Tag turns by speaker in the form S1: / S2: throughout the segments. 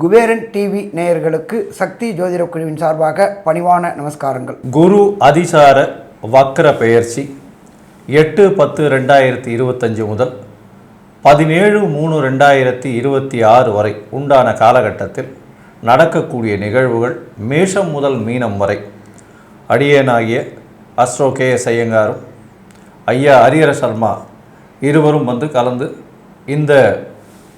S1: Kuberan TV நேயர்களுக்கு சக்தி ஜோதிட குழுவின் சார்பாக பணிவான நமஸ்காரங்கள்.
S2: குரு அதிசார வக்ர பெயர்ச்சி எட்டு பத்து ரெண்டாயிரத்தி இருபத்தஞ்சு முதல் பதினேழு மூணு ரெண்டாயிரத்தி இருபத்தி ஆறு வரை உண்டான காலகட்டத்தில் நடக்கக்கூடிய நிகழ்வுகள் மேஷம் முதல் மீனம் வரை. அடியேனாகிய அஸ்ரோ கே எஸ் ஐயங்காரும் ஐயா ஹரிஹர சர்மா இருவரும் வந்து கலந்து இந்த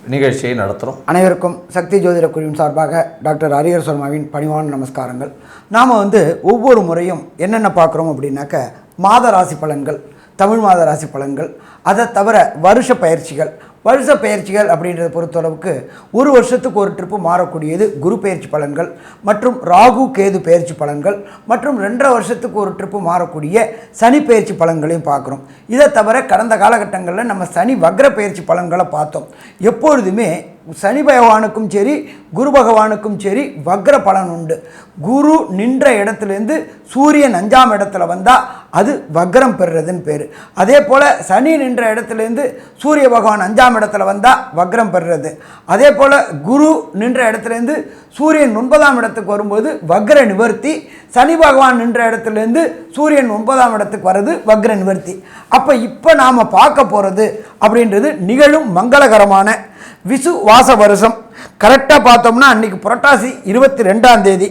S2: நிகழ்ச்சியை நடத்துகிறோம்
S1: அனைவருக்கும் சக்தி ஜோதிட குழுவின் சார்பாக டாக்டர் ஹரிஹர் சர்மாவின் பணிவான நமஸ்காரங்கள். நாம் வந்து ஒவ்வொரு முறையும் என்னென்ன பார்க்குறோம் அப்படின்னாக்க மாத ராசி பலன்கள் தமிழ் மாத ராசி பலன்கள் அதை தவிர வருஷ பயிற்சிகள் வருஷ பயிற்சிகள் அப்படின்றத பொறுத்தளவுக்கு ஒரு வருஷத்துக்கு ஒரு ட்ரிப்பு மாறக்கூடியது குரு பயிற்சி பலன்கள் மற்றும் ராகு கேது பயிற்சி பலன்கள் மற்றும் ரெண்டரை வருஷத்துக்கு ஒரு ட்ரிப்பு மாறக்கூடிய சனி பயிற்சி பலன்களையும் பார்க்குறோம். இதை தவிர கடந்த காலகட்டங்களில் நம்ம சனி வக்ர பயிற்சி பலன்களை பார்த்தோம். எப்பொழுதுமே சனி பகவானுக்கும் சரி குரு பகவானுக்கும் சரி வக்ர பலன் உண்டு. குரு நின்ற இடத்துலேருந்து சூரியன் அஞ்சாம் இடத்துல வந்தால் அது வக்ரம் பெறுறதுன்னு பேர். அதே போல் சனி நின்ற இடத்துலேருந்து சூரிய பகவான் அஞ்சாம் இடத்துல வந்தால் வக்ரம் பெறுறது. அதே போல் குரு நின்ற இடத்துலேருந்து சூரியன் ஒன்பதாம் இடத்துக்கு வரும்போது வக்ர நிவர்த்தி சனி பகவான் நின்ற இடத்துலேருந்து சூரியன் ஒன்பதாம் இடத்துக்கு வர்றது வக்ர நிவர்த்தி. அப்போ இப்போ நாம் பார்க்க போகிறது அப்படின்றது நிகழும் மங்களகரமான விசுவாச வருஷம் கரெக்டாக பார்த்தோம்னா அன்றைக்கி புரட்டாசி இருபத்தி ரெண்டாம் தேதி.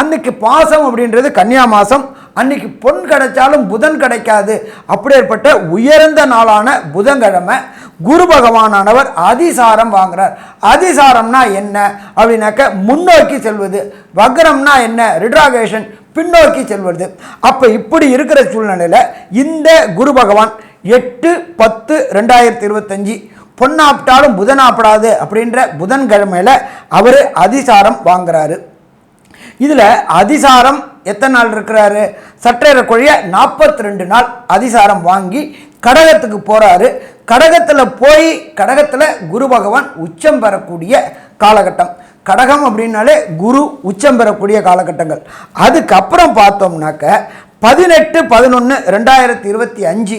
S1: அன்னைக்கு பாசம் அப்படின்றது கன்னியா மாதம் அன்னைக்கு பொன் கிடைச்சாலும் புதன் கிடைக்காது. அப்படியேற்பட்ட உயர்ந்த நாளான புதன்கிழமை குரு பகவானானவர் அதிசாரம் வாங்குறார். அதிசாரம்னா என்ன? அப்படின்னாக்க முன்னோக்கி செல்வது. வக்ரம்னா என்ன? ரிட்ராகேஷன் பின்னோக்கி செல்வது. அப்போ இப்படி இருக்கிற சூழ்நிலையில் இந்த குரு பகவான் எட்டு பத்து ரெண்டாயிரத்தி இருபத்தஞ்சி பொன்னாப்பிட்டாலும் புதனாப்படாது அப்படின்ற புதன்கிழமையில் அவர் அதிசாரம் வாங்குறாரு. இதில் அதிசாரம் எத்தனை நாள் இருக்கிறாரு? சற்றேறக்குறைய நாற்பத்தி ரெண்டு நாள் அதிசாரம் வாங்கி கடகத்துக்கு போகிறாரு கடகத்தில் போய் கடகத்தில் குரு பகவான் உச்சம் பெறக்கூடிய காலகட்டம். கடகம் அப்படின்னாலே குரு உச்சம் பெறக்கூடிய காலகட்டங்கள். அதுக்கப்புறம் பார்த்தோம்னாக்க பதினெட்டு பதினொன்று ரெண்டாயிரத்தி இருபத்தி அஞ்சு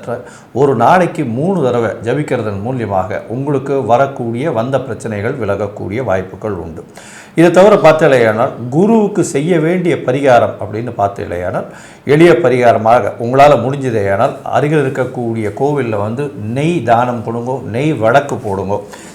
S2: ஒரு நாளைக்கு மூணு தடவை ஜபிக்கிறதன் மூலியமாக உங்களுக்கு வரக்கூடிய வந்த பிரச்சனைகள் விலகக்கூடிய வாய்ப்புகள் உண்டு. இதை தவிர பார்த்தலையானால் குருவுக்கு செய்ய வேண்டிய பரிகாரம் அப்படின்னு பார்த்தலையானால் எளிய பரிகாரமாக உங்களால் முடிஞ்சதேயானால் அருகில் இருக்கக்கூடிய கோவிலில் வந்து நெய் தானம் கொடுங்கோ நெய் வழக்கு போடுங்கோ.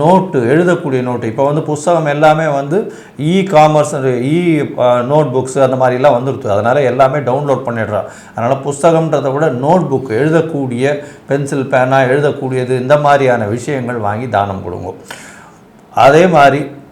S2: நோட்டு எழுதக்கூடிய நோட்டு. இப்போ வந்து புஸ்தகம் எல்லாமே வந்து e commerce e note books அந்த மாதிரிலாம் வந்துருது. அதனால் எல்லாமே டவுன்லோட் பண்ணிடுறோம் அதனால் புஸ்தகம்ன்றதை விட நோட் புக் எழுதக்கூடிய பென்சில் பேனா எழுதக்கூடியது இந்த மாதிரியான விஷயங்கள் வாங்கி தானம் கொடுங்க. அதே மாதிரி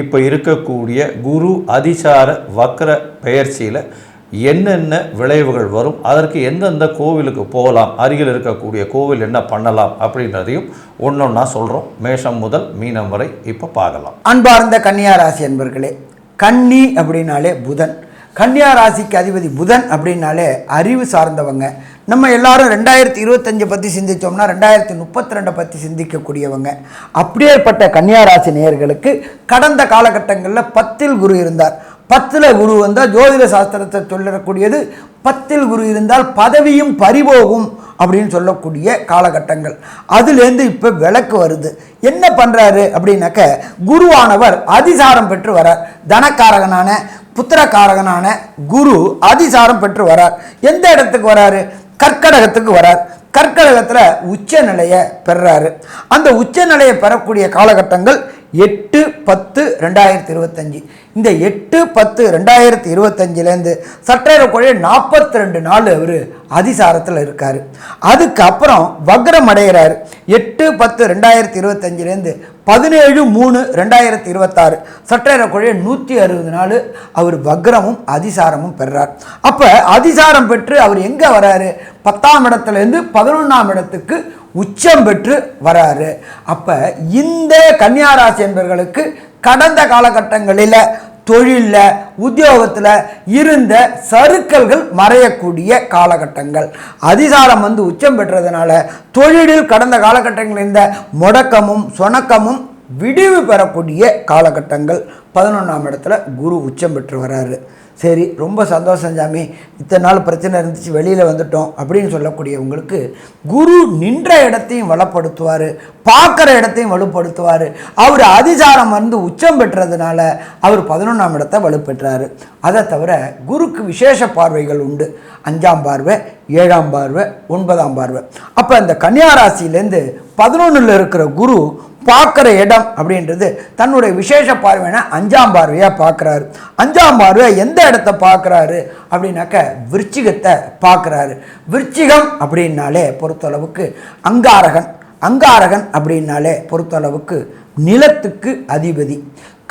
S2: இப்போ இருக்கக்கூடிய குரு அதிசார வக்ர பெயர்ச்சியில் என்னென்ன விளைவுகள் வரும்? அதற்கு எந்தெந்த கோவிலுக்கு போகலாம்? அருகில் இருக்கக்கூடிய கோவில் என்ன பண்ணலாம்? அப்படின்றதையும் ஒன்றொன்னா சொல்கிறோம் மேஷம் முதல் மீனம் வரை இப்போ பார்க்கலாம்.
S1: அன்பார்ந்த கன்னியா ராசி அன்பர்களே கன்னி அப்படின்னாலே புதன். கன்னியா ராசிக்கு அதிபதி புதன் அப்படின்னாலே அறிவு சார்ந்தவங்க. நம்ம எல்லாரும் ரெண்டாயிரத்தி இருபத்தஞ்சை பற்றி சிந்தித்தோம்னா ரெண்டாயிரத்தி முப்பத்தி ரெண்டை பற்றி சிந்திக்கக்கூடியவங்க. அப்படியேற்பட்ட கன்னியாராசி நேயர்களுக்கு கடந்த காலகட்டங்களில் பத்தில் குரு இருந்தார். பத்தில் குரு வந்தால் ஜோதிட சாஸ்திரத்தை சொல்லக்கூடியது பத்தில் குரு இருந்தால் பதவியும் பறிபோகும் அப்படின்னு சொல்லக்கூடிய காலகட்டங்கள். அதுலேருந்து இப்போ விளக்கு வருது. என்ன பண்ணுறாரு அப்படின்னாக்க குருவானவர் அதிசாரம் பெற்று வரார். தனக்காரகனான புத்திரக்காரகனான குரு அதிசாரம் பெற்று வரார். எந்த இடத்துக்கு வராரு? கற்கடகத்துக்கு வரார். கற்கடகத்தில் உச்ச நிலையை பெறுறாரு. அந்த உச்ச நிலையை பெறக்கூடிய காலகட்டங்கள் எட்டு பத்து ரெண்டாயிரத்தி இருபத்தஞ்சி. இந்த எட்டு பத்து ரெண்டாயிரத்தி இருபத்தஞ்சிலேருந்து சற்றேறக்குறைய நாற்பத்தி ரெண்டு நாள் அவர் அதிசாரத்தில் இருக்கார். அதுக்கப்புறம் வக்ரம் அடைகிறார் எட்டு பத்து ரெண்டாயிரத்தி இருபத்தஞ்சிலேருந்து பதினேழு மூணு ரெண்டாயிரத்தி இருபத்தாறு. சற்றேறக்குறைய நூற்றி அறுபது நாள் அவர் வக்ரமும் அதிசாரமும் பெறார். அப்போ அதிசாரம் பெற்று அவர் எங்கே வராரு? பத்தாம் இடத்துலேருந்து பதினொன்றாம் இடத்துக்கு உச்சம் பெற்று வராரு. அப்போ இந்த கன்னியாராசி என்பவர்களுக்கு கடந்த காலகட்டங்களில் தொழிலில் உத்தியோகத்தில் இருந்த சறுக்கல்கள் மறையக்கூடிய காலகட்டங்கள். அதிசாரம் வந்து உச்சம் பெற்றதுனால தொழிலில் கடந்த காலகட்டங்களில் இருந்த முடக்கமும் சொணக்கமும் விடிவு பெறக்கூடிய காலகட்டங்கள். பதினொன்றாம் இடத்துல குரு உச்சம் பெற்று வராரு. சரி ரொம்ப சந்தோஷம் சாமி. இத்தனை நாள் பிரச்சனை இருந்துச்சு வெளியில் வந்துட்டோம் அப்படின்னு சொல்லக்கூடியவங்களுக்கு குரு நின்ற இடத்தையும் வளப்படுத்துவார் பார்க்குற இடத்தையும் வலுப்படுத்துவார். அவர் அதிசாரம் வந்து உச்சம் பெற்றதுனால அவர் பதினொன்றாம் இடத்தை வலுப்பெற்றார். அதை தவிர குருக்கு விசேஷ பார்வைகள் உண்டு. அஞ்சாம் பார்வை ஏழாம் பார்வை ஒன்பதாம் பார்வை. அப்போ இந்த கன்னியாராசிலேருந்து பதினொன்றில் இருக்கிற குரு பார்க்குற இடம் அப்படின்றது தன்னுடைய விசேஷ பார்வைனா அஞ்சாம் பார்வையாக பார்க்குறாரு. அஞ்சாம் பார்வை எந்த இடத்த பார்க்குறாரு அப்படின்னாக்க விருச்சிகத்தை பார்க்குறாரு. விருச்சிகம் அப்படின்னாலே பொறுத்தளவுக்கு அங்காரகன். அங்காரகன் அப்படின்னாலே பொறுத்தளவுக்கு நிலத்துக்கு அதிபதி.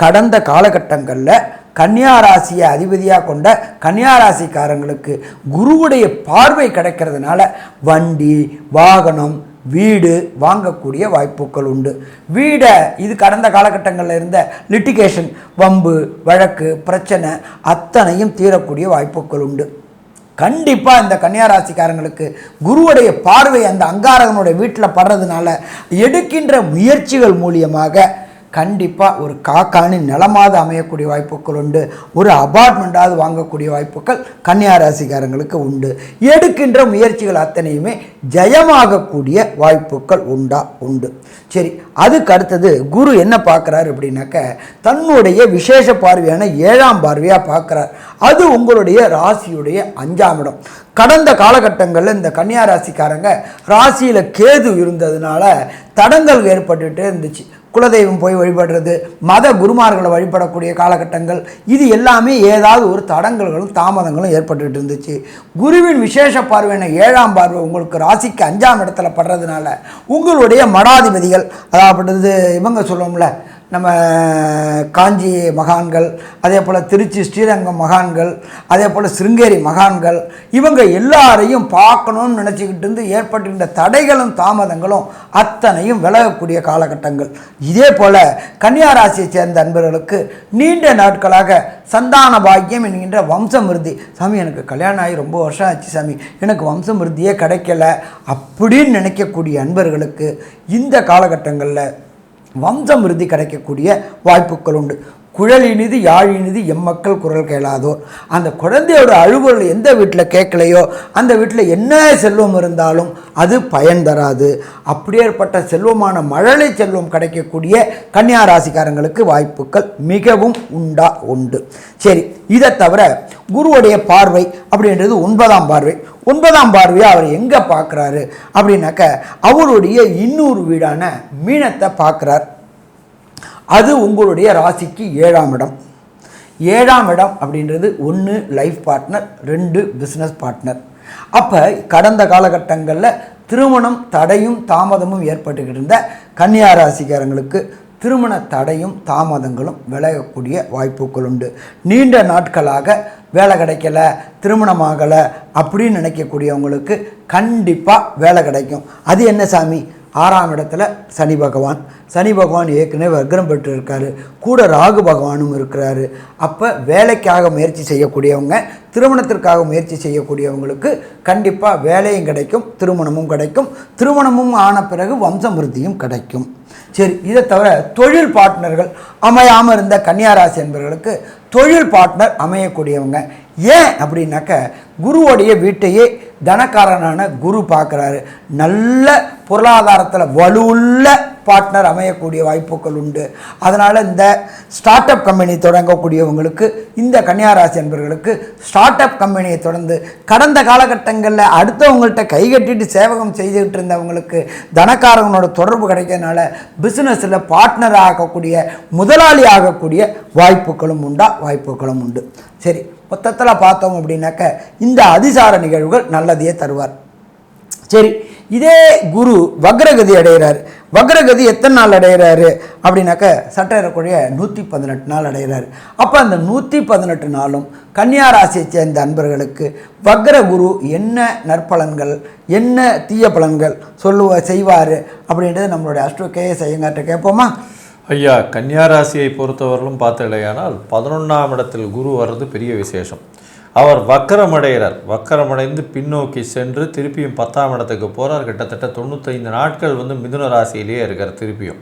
S1: கடந்த காலகட்டங்களில் கன்னியாராசியை அதிபதியாக கொண்ட கன்னியாராசிக்காரங்களுக்கு குருவுடைய பார்வை கிடைக்கிறதுனால வண்டி வாகனம் வீடு வாங்கக்கூடிய வாய்ப்புகள் உண்டு. வீடை இது கடந்த காலகட்டங்களில் இருந்த லிட்டிகேஷன் வம்பு வழக்கு பிரச்சனை அத்தனையும் தீரக்கூடிய வாய்ப்புகள் உண்டு. கண்டிப்பாக இந்த கன்னியாராசிக்காரங்களுக்கு குருவுடைய பார்வை அந்த அங்காரகனுடைய வீட்டில் படுறதுனால எடுக்கின்ற முயற்சிகள் மூலியமாக கண்டிப்பாக ஒரு காக்கானி நிலமாவது அமையக்கூடிய வாய்ப்புகள் உண்டு. ஒரு அபார்ட்மெண்ட்டாவது வாங்கக்கூடிய வாய்ப்புகள் கன்னியாராசிக்காரங்களுக்கு உண்டு. எடுக்கின்ற முயற்சிகள் அத்தனையுமே ஜெயமாகக்கூடிய வாய்ப்புகள் உண்டா? உண்டு. சரி அதுக்கு அடுத்தது குரு என்ன பார்க்குறாரு அப்படின்னாக்க தன்னுடைய விசேஷ பார்வையான ஏழாம் பார்வையாக பார்க்குறார். அது உங்களுடைய ராசியுடைய அஞ்சாம் இடம். கடந்த காலகட்டங்களில் இந்த கன்னியா ராசிக்காரங்க ராசியில் கேது இருந்ததுனால தடங்கள் ஏற்பட்டுகிட்டே இருந்துச்சு. குலதெய்வம் போய் வழிபடுறது மத குருமார்களை வழிபடக்கூடிய காலகட்டங்கள் இது எல்லாமே ஏதாவது ஒரு தடங்கல்களும் தாமதங்களும் ஏற்பட்டுக்கிட்டு இருந்துச்சு. குருவின் விசேஷ பார்வையான ஏழாம் பார்வை உங்களுக்கு ராசிக்கு அஞ்சாம் இடத்துல படுறதுனால உங்களுடைய மடாதிபதிகள் அதாவது இவங்க சொல்லுவோம்ல நம்ம காஞ்சி மகான்கள் அதே போல் திருச்சி ஸ்ரீரங்கம் மகான்கள் அதே போல் சிருங்கேரி மகான்கள் இவங்க எல்லாரையும் பார்க்கணும்னு நினச்சிக்கிட்டு இருந்து ஏற்பட்டிருந்த தடைகளும் தாமதங்களும் அத்தனையும் விலகக்கூடிய காலகட்டங்கள். இதே போல் கன்னியாராசியை சேர்ந்த அன்பர்களுக்கு நீண்ட நாட்களாக சந்தான பாக்கியம் என்கின்ற வம்சமிருதி. சாமி எனக்கு கல்யாணம் ஆகி ரொம்ப வருஷம் ஆச்சு சாமி. எனக்கு வம்சமிருதியே கிடைக்கல அப்படின்னு நினைக்கக்கூடிய அன்பர்களுக்கு இந்த காலகட்டங்களில் வம்சம் விருதி கிடைக்கக்கூடிய வாய்ப்புகள் உண்டு குழலினிது யாழினிது எம்மக்கள் குரல் கேளாதோர். அந்த குழந்தையோட அழுகுரல் எந்த வீட்டில் கேட்கலையோ அந்த வீட்டில் என்ன செல்வம் இருந்தாலும் அது பயன் தராது. அப்படியேற்பட்ட செல்வமான மழலை செல்வம் கிடைக்கக்கூடிய கன்னியா ராசிக்காரங்களுக்கு வாய்ப்புகள் மிகவும் உண்டா உண்டு. சரி இதை தவிர குருவுடைய பார்வை அப்படின்றது ஒன்பதாம் பார்வை. ஒன்பதாம் பார்வையாக அவர் எங்கே பார்க்குறாரு? அப்படின்னாக்க அவருடைய இன்னொரு வீடான மீனத்தை பார்க்குறார். அது உங்களுடைய ராசிக்கு ஏழாம் இடம். ஏழாம் இடம் அப்படின்றது ஒன்று லைஃப் பார்ட்னர் ரெண்டு பிஸ்னஸ் பார்ட்னர் அப்போ கடந்த காலகட்டங்களில் திருமணம் தடையும் தாமதமும் ஏற்பட்டுக்கிட்டு இருந்த கன்னியா ராசிக்காரங்களுக்கு திருமண தடையும் தாமதங்களும் விளையக்கூடிய வாய்ப்புகள் உண்டு. நீண்ட நாட்களாக வேலை கிடைக்கல திருமணமாகலை அப்படின்னு நினைக்கக்கூடியவங்களுக்கு கண்டிப்பாக வேலை கிடைக்கும். அது என்ன சாமி? ஆறாம் இடத்துல சனி பகவான். சனி பகவான் ஏற்கனவே வக்ரம் பெற்று இருக்காரு கூட ராகு பகவானும் இருக்கிறாரு. அப்போ வேலைக்காக முயற்சி செய்யக்கூடியவங்க திருமணத்திற்காக முயற்சி செய்யக்கூடியவங்களுக்கு கண்டிப்பாக வேலையும் கிடைக்கும் திருமணமும் கிடைக்கும். திருமணமும் ஆன பிறகு வம்சமிருத்தியும் கிடைக்கும். சரி இதை தவிர தொழில் பார்ட்னர்கள் அமையாமல் இருந்த கன்னியாராசி என்பவர்களுக்கு தொழில் பார்ட்னர் அமையக்கூடியவங்க. ஏன் அப்படின்னாக்க குருவோடைய வீட்டையே தனக்காரனான குரு பார்க்குறாரு. நல்ல பொருளாதாரத்தில் வலுவுள்ள பார்ட்னர் அமையக்கூடிய வாய்ப்புகள் உண்டு. அதனால் இந்த ஸ்டார்ட் அப் கம்பெனி தொடங்கக்கூடியவங்களுக்கு இந்த கன்னியாராசி என்பவர்களுக்கு ஸ்டார்ட் அப் கம்பெனியை தொடர்ந்து கடந்த காலகட்டங்களில் அடுத்தவங்கள்ட்ட கை கட்டிட்டு சேவகம் செய்துக்கிட்டு இருந்தவங்களுக்கு தனக்காரங்களோட தொடர்பு கிடைக்கிறதுனால பிஸ்னஸில் பார்ட்னர் ஆகக்கூடிய முதலாளி ஆகக்கூடிய வாய்ப்புகளும் உண்டா? வாய்ப்புகளும் உண்டு. சரி மொத்தத்தில் பார்த்தோம் அப்படின்னாக்க இந்த அதிசார நிகழ்வுகள் நல்லதையே தருவார். சரி இதே குரு வக்ரகதி அடைகிறார் வக்ரகதி எத்தனை நாள் அடைகிறாரு அப்படின்னாக்க சட்டையறக்கூடிய நூற்றி பதினெட்டு நாள் அடைகிறாரு அப்போ அந்த நூற்றி பதினெட்டு நாளும் கன்னியா ராசியை சேர்ந்த அன்பர்களுக்கு வக்ர குரு என்ன நற்பலன்கள் என்ன தீய பலன்கள் சொல்லுவ செய்வார் அப்படின்றது நம்மளுடைய அஷ்டோ கேஎஸ் ஐயங்கார்ட்ட கேட்போமா?
S2: ஐயா கன்னியாராசியை பொறுத்தவரையிலும் பார்த்தலையானால் பதினொன்றாம் இடத்தில் குரு வர்றது பெரிய விசேஷம். அவர் வக்கரமடைகிறார். வக்கரமடைந்து பின்னோக்கி சென்று திருப்பியும் பத்தாம் இடத்துக்கு போகிறார் கிட்டத்தட்ட தொண்ணூத்தைந்து நாட்கள் வந்து மிதுன ராசியிலேயே இருக்கார் திருப்பியும்.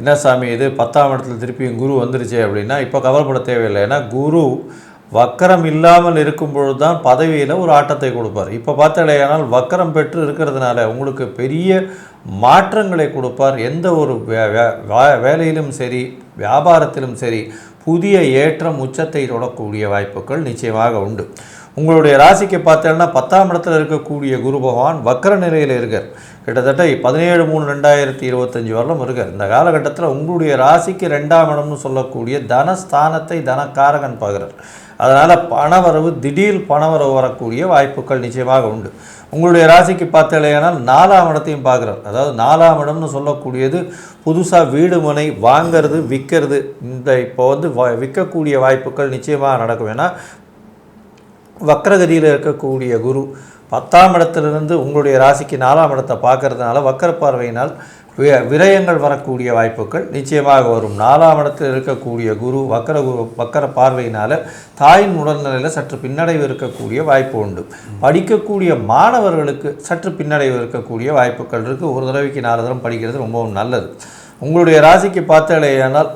S2: என்ன சாமி இது? பத்தாம் இடத்துல திருப்பியும் குரு வந்துருச்சு அப்படின்னா இப்போ கவலைப்பட தேவையில்லை. ஏன்னா குரு வக்கரம் இல்லாமல் இருக்கும் பொழுது தான் பதவியில் ஒரு ஆட்டத்தை கொடுப்பார். இப்போ பார்த்தாலேயானால் வக்கரம் பெற்று இருக்கிறதுனால உங்களுக்கு பெரிய மாற்றங்களை கொடுப்பார். எந்த ஒரு வேலையிலும் சரி வியாபாரத்திலும் சரி புதிய ஏற்றம் உச்சத்தை தொடக்கூடிய வாய்ப்புகள் நிச்சயமாக உண்டு. உங்களுடைய ராசிக்கு பார்த்தேன்னா பத்தாம் இடத்துல இருக்கக்கூடிய குரு பகவான் வக்கர நிலையில் இருக்கார். கிட்டத்தட்ட பதினேழு மூணு ரெண்டாயிரத்தி இருபத்தஞ்சி வரலும் இருக்கார். இந்த காலகட்டத்தில் உங்களுடைய ராசிக்கு ரெண்டாம் இடம்னு சொல்லக்கூடிய தனஸ்தானத்தை தனக்காரகன் பார்க்குறார். அதனால் பணவரவு திடீர் பணவரவு வரக்கூடிய வாய்ப்புகள் நிச்சயமாக உண்டு. உங்களுடைய ராசிக்கு பார்த்தலையானால் நாலாம் இடத்தையும் பார்க்குறார். அதாவது நாலாம் இடம்னு சொல்லக்கூடியது புதுசாக வீடு மனை வாங்கிறது விற்கிறது இந்த இப்போ வந்து வ- விற்கக்கூடிய வாய்ப்புகள் நிச்சயமாக நடக்கும். ஏன்னா வக்கரகதியில் இருக்கக்கூடிய குரு பத்தாம் இடத்திலிருந்து உங்களுடைய ராசிக்கு நாலாம் இடத்தை பார்க்கறதுனால வக்கர பார்வையினால் விரயங்கள் வரக்கூடிய வாய்ப்புகள் நிச்சயமாக வரும். நாலாம் இடத்தில் இருக்கக்கூடிய குரு வக்கர குரு வக்கர பார்வையினால் தாயின் உடல்நிலையில் சற்று பின்னடைவு இருக்கக்கூடிய வாய்ப்பு உண்டு. படிக்கக்கூடிய மாணவர்களுக்கு சற்று பின்னடைவு இருக்கக்கூடிய வாய்ப்புகள் இருக்குது ஒரு தடவைக்கு நாலு தடவை படிக்கிறது ரொம்பவும் நல்லது. உங்களுடைய ராசிக்கு பார்த்தாலேயானால்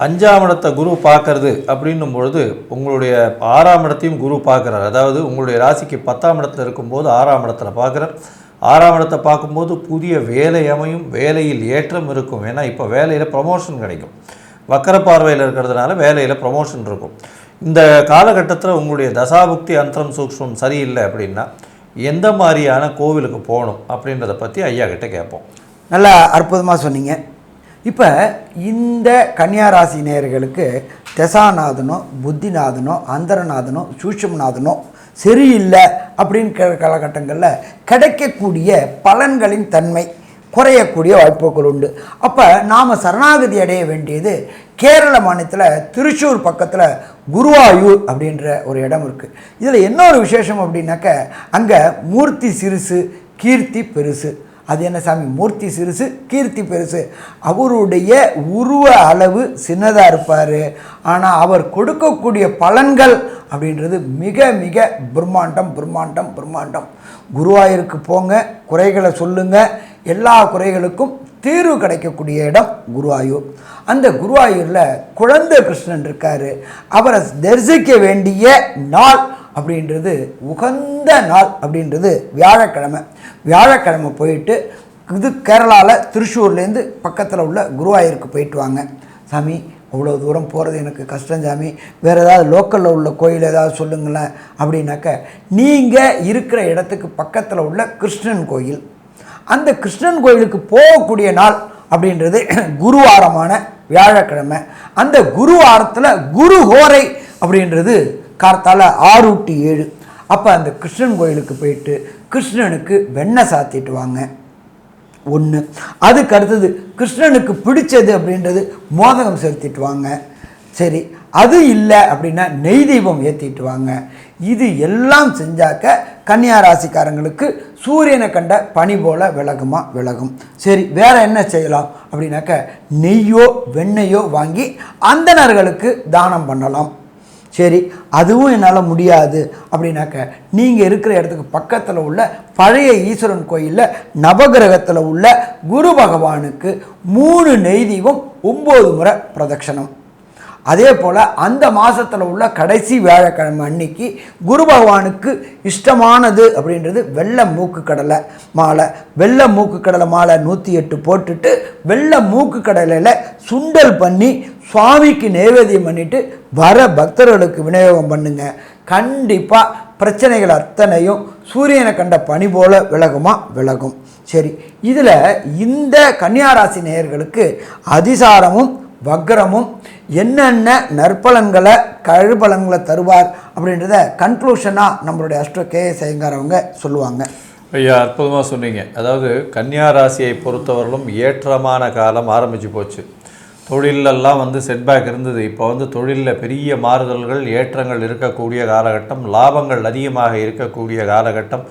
S2: அஞ்சாம் இடத்தை குரு பார்க்கறது அப்படின்னும் பொழுது உங்களுடைய ஆறாம் இடத்தையும் குரு பார்க்குறார். அதாவது உங்களுடைய ராசிக்கு பத்தாம் இடத்துல இருக்கும்போது ஆறாம் இடத்துல பார்க்குறார். ஆறாம் இடத்தை பார்க்கும்போது புதிய வேலை அமையும் வேலையில் ஏற்றம் இருக்கும். ஏன்னா இப்போ வேலையில் ப்ரமோஷன் கிடைக்கும். வக்கர பார்வையில் இருக்கிறதுனால வேலையில் ப்ரமோஷன் இருக்கும். இந்த காலகட்டத்தில் உங்களுடைய தசாபுக்தி அந்தரம் சூக்ஷ்மம் சரியில்லை அப்படின்னா எந்த மாதிரியான கோவிலுக்கு போகணும் அப்படின்றத பற்றி ஐயா கிட்டே கேட்போம்.
S1: நல்லா அற்புதமாக சொன்னீங்க. இப்போ இந்த கன்னியாராசி நேயர்களுக்கு தசாநாதனோ புத்திநாதனோ அந்தரநாதனோ சூட்சமநாதனோ சரியில்லை அப்படின்னு காலகட்டங்களில் கிடைக்கக்கூடிய பலன்களின் தன்மை குறையக்கூடிய வாய்ப்புகள் உண்டு. அப்போ நாம் சரணாகதி அடைய வேண்டியது கேரள மாநிலத்தில் திருச்சூர் பக்கத்தில் குருவாயூர் அப்படின்ற ஒரு இடம் இருக்குது இதில் என்ன ஒரு விசேஷம் அப்படின்னாக்க அங்கே மூர்த்தி சிறுசு கீர்த்தி பெருசு அது என்ன சாமி? மூர்த்தி சிறுசு கீர்த்தி பெருசு. அவருடைய உருவ அளவு சின்னதாக இருப்பார். ஆனால் அவர் கொடுக்கக்கூடிய பலன்கள் அப்படின்றது மிக மிக பிரம்மாண்டம் பிரம்மாண்டம் பிரம்மாண்டம். குருவாயூருக்கு போங்க குறைகளை சொல்லுங்க. எல்லா குறைகளுக்கும் தீர்வு கிடைக்கக்கூடிய இடம் குருவாயூர். அந்த குருவாயூரில் குழந்தை கிருஷ்ணன் இருக்கார். அவரை தரிசிக்க வேண்டிய நாள் அப்படின்றது உகந்த நாள் அப்படின்றது வியாழக்கிழமை. வியாழக்கிழமை போயிட்டு இது கேரளாவில் திருச்சூர்லேருந்து பக்கத்தில் உள்ள குருவாயூருக்கு போயிட்டு வாங்க. சாமி அவ்வளோ தூரம் போகிறது எனக்கு கஷ்டம் சாமி. வேறு ஏதாவது லோக்கலில் உள்ள கோயில் ஏதாவது சொல்லுங்களேன் அப்படின்னாக்க நீங்கள் இருக்கிற இடத்துக்கு பக்கத்தில் உள்ள கிருஷ்ணன் கோயில். அந்த கிருஷ்ணன் கோயிலுக்கு போகக்கூடிய நாள் அப்படின்றது குருவாரமான வியாழக்கிழமை. அந்த குருவாரத்தில் குரு ஹோரை அப்படின்றது கார்த்தால ஆறு டு ஏழு. அப்போ அந்த கிருஷ்ணன் கோயிலுக்கு போயிட்டு கிருஷ்ணனுக்கு வெண்ணெய் சாத்திட்டு வாங்க. ஒன்று அதுக்கு அடுத்தது கிருஷ்ணனுக்கு பிடிச்சது அப்படின்றது மோதகம் செலுத்திட்டு வாங்க. சரி அது இல்லை அப்படின்னா நெய் தீபம் ஏற்றிட்டு வாங்க. இது எல்லாம் செஞ்சாக்க கன்னியா ராசிக்காரங்களுக்கு சூரியனை கண்ட பனி போல் விலகுமா? விலகும். சரி வேற என்ன செய்யலாம் அப்படின்னாக்க நெய்யோ வெண்ணையோ வாங்கி அந்தணர்களுக்கு தானம் பண்ணலாம். சரி அதுவும் என்னால் முடியாது அப்படின்னாக்க நீங்கள் இருக்கிற இடத்துக்கு பக்கத்தில் உள்ள பழைய ஈஸ்வரன் கோயிலில் நவகிரகத்தில் உள்ள குரு பகவானுக்கு மூணு நெய்தீபம் ஒம்பது முறை பிரதட்சணம். அதே போல் அந்த மாதத்தில் உள்ள கடைசி வியாழக்கிழமை அன்னைக்கு குரு பகவானுக்கு இஷ்டமானது அப்படின்றது வெள்ளை மூக்கு கடலை மாலை. வெள்ளை மூக்கு கடலை மாலை நூற்றி எட்டு போட்டுட்டு வெள்ளை மூக்கு கடலையில் சுண்டல் பண்ணி சுவாமிக்கு நைவேத்தியம் பண்ணிட்டு வர பக்தர்களுக்கு விநியோகம் பண்ணுங்க. கண்டிப்பாக பிரச்சனைகள் அத்தனையும் சூரியனை கண்ட பனி போல விலகுமா? விலகும். சரி இதில் இந்த கன்னியாராசி நேயர்களுக்கு அதிசாரமும் வக்ரமும் என்னென்ன நற்பலன்களை கழுபலன்களை தருவார் அப்படின்றத கன்க்ளூஷனாக நம்மளுடைய அஷ்ட கே எஸ் ஐயங்கார் அவங்க சொல்லுவாங்க.
S2: ஐயா அற்புதமாக சொன்னீங்க. அதாவது கன்னியா ராசியை பொறுத்தவரையிலும் ஏற்றமான காலம் ஆரம்பிச்சு போச்சு. தொழிலெல்லாம் வந்து செட்பேக் இருந்தது. இப்போ வந்து தொழிலில் பெரிய மாறுதல்கள் ஏற்றங்கள் இருக்கக்கூடிய காலகட்டம் லாபங்கள் அதிகமாக இருக்கக்கூடிய காலகட்டம்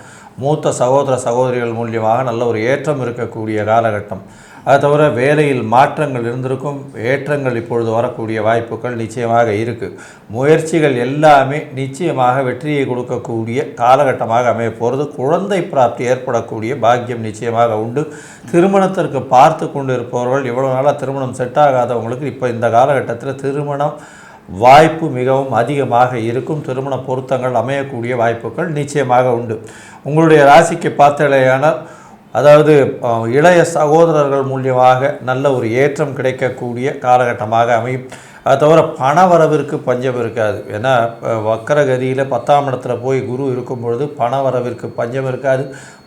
S2: மூத்த சகோதர சகோதரிகள் மூலியமாக நல்ல ஒரு ஏற்றம் இருக்கக்கூடிய காலகட்டம். அது தவிர வேலையில் மாற்றங்கள் இருந்திருக்கும் ஏற்றங்கள் இப்பொழுது வரக்கூடிய வாய்ப்புகள் நிச்சயமாக இருக்குது முயற்சிகள் எல்லாமே நிச்சயமாக வெற்றியை கொடுக்கக்கூடிய காலகட்டமாக அமைய போகிறது குழந்தை பிராப்தி ஏற்படக்கூடிய பாக்கியம் நிச்சயமாக உண்டு. திருமணத்திற்கு பார்த்து கொண்டு இருப்பவர்கள் இவ்வளோ நாளாக திருமணம் செட் ஆகாதவங்களுக்கு இப்போ இந்த காலகட்டத்தில் திருமணம் வாய்ப்பு மிகவும் அதிகமாக இருக்கும். திருமண பொருத்தங்கள் அமையக்கூடிய வாய்ப்புகள் நிச்சயமாக உண்டு. உங்களுடைய ராசிக்கு பார்த்தலையானால் அதாவது இளைய சகோதரர்கள் மூலியமாக நல்ல ஒரு ஏற்றம் கிடைக்கக்கூடிய காலகட்டமாக அமையும். அது தவிர பண வரவிற்கு பஞ்சம் இருக்காது. ஏன்னா வக்கரகதியில் பத்தாம் இடத்துல போய் குரு இருக்கும் பொழுது பண வரவிற்கு பஞ்சம் இருக்காது.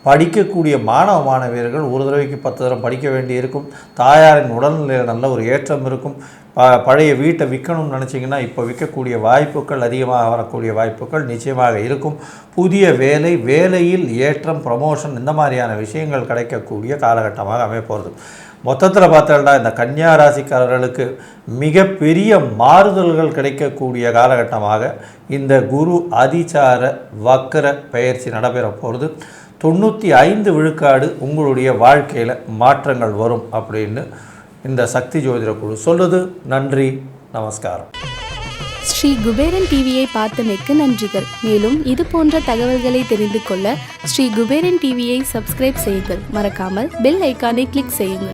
S2: படிக்கக்கூடிய மாணவ மாணவியர்கள் ஒரு தடவைக்கு பத்து தரம் படிக்க வேண்டி இருக்கும் தாயாரின் உடல்நிலையில் நல்ல ஒரு ஏற்றம் இருக்கும். பழைய வீட்டை விற்கணும்னு நினச்சிங்கன்னா இப்போ விற்கக்கூடிய வாய்ப்புகள் அதிகமாக வரக்கூடிய வாய்ப்புகள் நிச்சயமாக இருக்கும். புதிய வேலை வேலையில் ஏற்றம் ப்ரமோஷன் இந்த மாதிரியான விஷயங்கள் கிடைக்கக்கூடிய காலகட்டமாக அமைப்போகிறது மொத்தத்தில் பார்த்தோம்னா இந்த கன்னியா ராசிக்காரர்களுக்கு மிகப்பெரிய மாறுதல்கள் கிடைக்கக்கூடிய காலகட்டமாக இந்த குரு அதிசார வக்கர பயிற்சி நடைபெற போகிறது தொண்ணூற்றி ஐந்து விழுக்காடு உங்களுடைய வாழ்க்கையில் மாற்றங்கள் வரும் அப்படின்னு இந்த சக்தி ஜோதிட குழு. சொல்லுது நன்றி நமஸ்காரம்.
S3: ஸ்ரீ குபேரன் டிவியை பார்த்தமைக்கு நன்றிகள். மேலும் இது போன்ற தகவல்களை தெரிந்து கொள்ள ஸ்ரீ குபேரன் டிவியை சப்ஸ்கிரைப் செய்யுங்கள். மறக்காமல் பெல் ஐக்கானை கிளிக் செய்யுங்கள்.